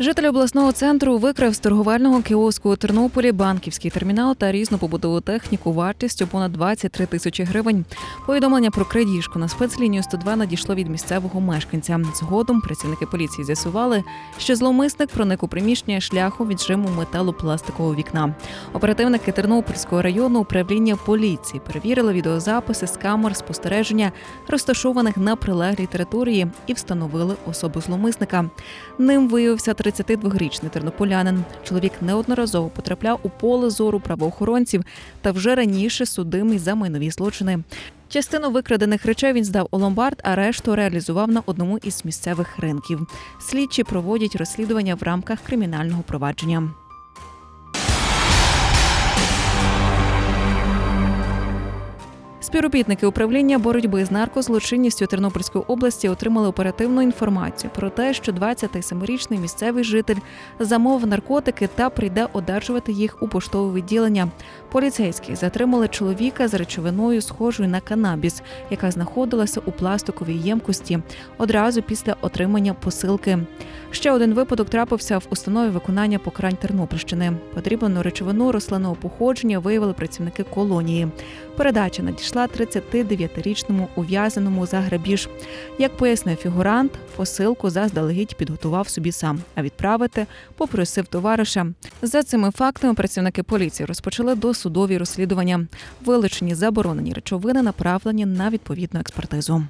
Житель обласного центру викрав з торговельного кіоску у Тернополі банківський термінал та різну побутову техніку вартістю понад 23 тисячі гривень. Повідомлення про крадіжку на спецлінію 102 надійшло від місцевого мешканця. Згодом працівники поліції з'ясували, що зловмисник проник у приміщення шляхом віджиму металопластикового вікна. Оперативники Тернопільського району управління поліції перевірили відеозаписи з камер спостереження, розташованих на прилеглій території, і встановили особу зловмисника. Ним виявився 32-річний тернополянин. Чоловік неодноразово потрапляв у поле зору правоохоронців та вже раніше судимий за майнові злочини. Частину викрадених речей він здав у ломбард, а решту реалізував на одному із місцевих ринків. Слідчі проводять розслідування в рамках кримінального провадження. Співробітники управління боротьби з наркозлочинністю Тернопільської області отримали оперативну інформацію про те, що 27-річний місцевий житель замовив наркотики та прийде одержувати їх у поштове відділення. Поліцейські затримали чоловіка з речовиною, схожою на канабіс, яка знаходилася у пластиковій ємкості одразу після отримання посилки. Ще один випадок трапився в установі виконання покарань Тернопільщини. Потрібну речовину рослинного походження виявили працівники колонії. Передача надійшла 39-річному ув'язаному за грабіж. Як пояснив фігурант, посилку заздалегідь підготував собі сам, а відправити попросив товариша. За цими фактами працівники поліції розпочали досудові розслідування. Вилучені заборонені речовини направлені на відповідну експертизу.